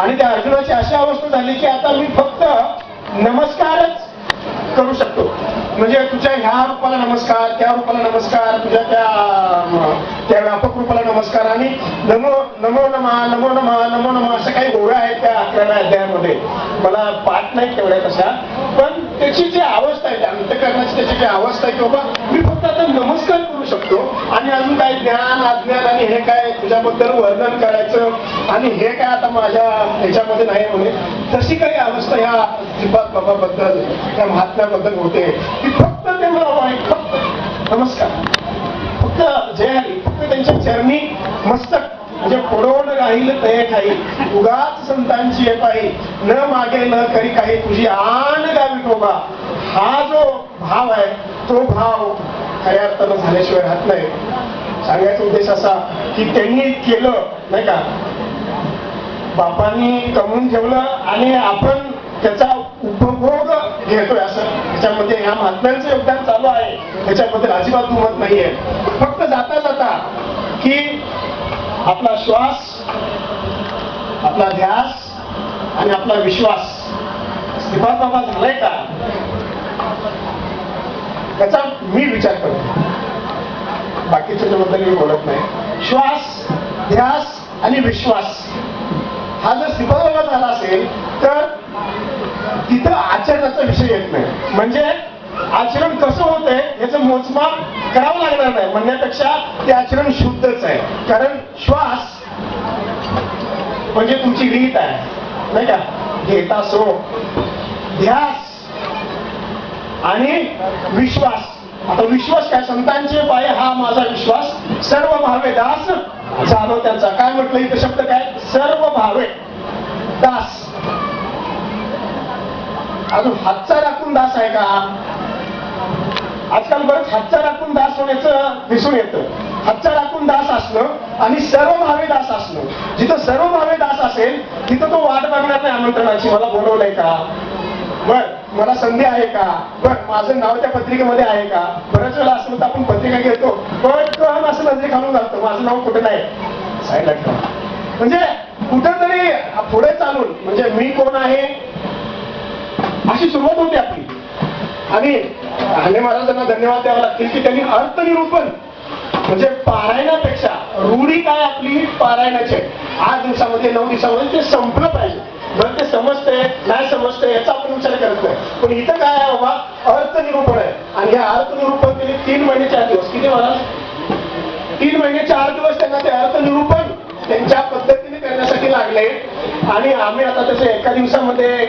आणि त्या अर्जुनाची अशी अवस्था झाली की आता मी फक्त नमस्कारच करू शकतो. म्हणजे तुझ्या ह्या रूपाला नमस्कार त्या रूपाला नमस्कार तुझ्या त्या त्या व्यापक रूपाला नमस्कार आणि नमो नमो नमा नमो नमा नमो नमा अशा काही गोळ्या आहेत त्या अकराव्या अध्यायामध्ये. मला पाठ नाही तेवढ्या तशा पण त्याची जी अवस्था आहे त्या अंतकरणाची त्याची जी अवस्था आहे की बाबा मी फक्त आता नमस्कार करू शकतो आणि अजून काही ज्ञान अज्ञान आणि हे काय तुझ्याबद्दल वर्णन करायचं आणि हे काय आता माझ्या ह्याच्यामध्ये नाही म्हणे. तशी काही अवस्था ह्या श्रीपाद बाबाबद्दल त्या महात्म्याबद्दल होते की फक्त ते मला फक्त. नमस्कार. फक्त जय हरी. फक्त त्यांच्या चरणी मस्तक म्हणजे पडवून राहील तय ठाई उगाच संतांची ये पाही न मागे न करी काही. तुझी आन गावी टोबा हा जो भाव आहे तो भाव खऱ्या अर्थानं झाल्याशिवाय राहत नाही. सांगायचा उद्देश असा की त्यांनी केलं नाही का? बापांनी कमवून ठेवलं आणि आपण त्याचा उपभोग घेतोय असं. त्याच्यामध्ये ह्या महात्म्यांचं योगदान चालू आहे. त्याच्याबद्दल अजिबात दुमत नाहीये. फक्त जाता जाता की आपला श्वास आपला ध्यास आणि आपला विश्वास. श्रीपाद बाबा झालाय का? त्याचा मी विचार करतो. बाकीच्या बद्दल मी बोलत नाही. श्वास ध्यास आणि विश्वास हा जर श्रीपाद बाबा झाला असेल तर तिथं आचरणाचा विषय येत नाही. म्हणजे आचरण कसं होतंय याचं मोजमाप करावं लागणार नाही. म्हणण्यापेक्षा ते आचरण शुद्धच आहे. कारण श्वास म्हणजे तुमची रीत आहे. नाही का? घेता सो ध्यास आणि विश्वास. आता विश्वास काय? संतांचे पाय हा माझा विश्वास. सर्व भावे दास झालो त्यांचा काय म्हटलं इथं शब्द काय? सर्व भावे दास. अजून हातचा राखून दास आहे का? आजकाल बरंच हातचा राखून दास होण्याचं दिसून येतं. हातचा राखून दास असणं आणि सर्व भावे दास असणं. जिथं सर्व भावे दास असेल तिथं तो वाट बघणार नाही आमंत्रणाची. मला बोलवलंय का? बर मला संधी आहे का? बर माझं नाव त्या पत्रिकेमध्ये आहे का? बऱ्याच वेळा असं तर आपण पत्रिका घेतो पण असं नजरे घालून घालतो माझं नाव कुठं नाही? साईड म्हणजे पुढे चालून म्हणजे मी कोण आहे? अशी सुरुवात होती आपली. आणि हाने महाराजांना धन्यवाद द्यावा लागतील की त्यांनी अर्थनिरूपण म्हणजे पारायणापेक्षा रूढी काय आपली? पारायणाची. आठ दिवसामध्ये नऊ दिवसामध्ये ते संपलं पाहिजे. बरं ते समजतंय नाही समजतंय याचा आपण विचार करत नाही. पण इथं काय आहे बाबा? अर्थनिरूपण आहे. आणि हे अर्थनिरूपण त्यांनी तीन महिने चार दिवस. किती महाराज तीन महिने चार दिवस त्यांना ते अर्थनिरूपण आणि आम्ही आता तसे एका दिवसामध्ये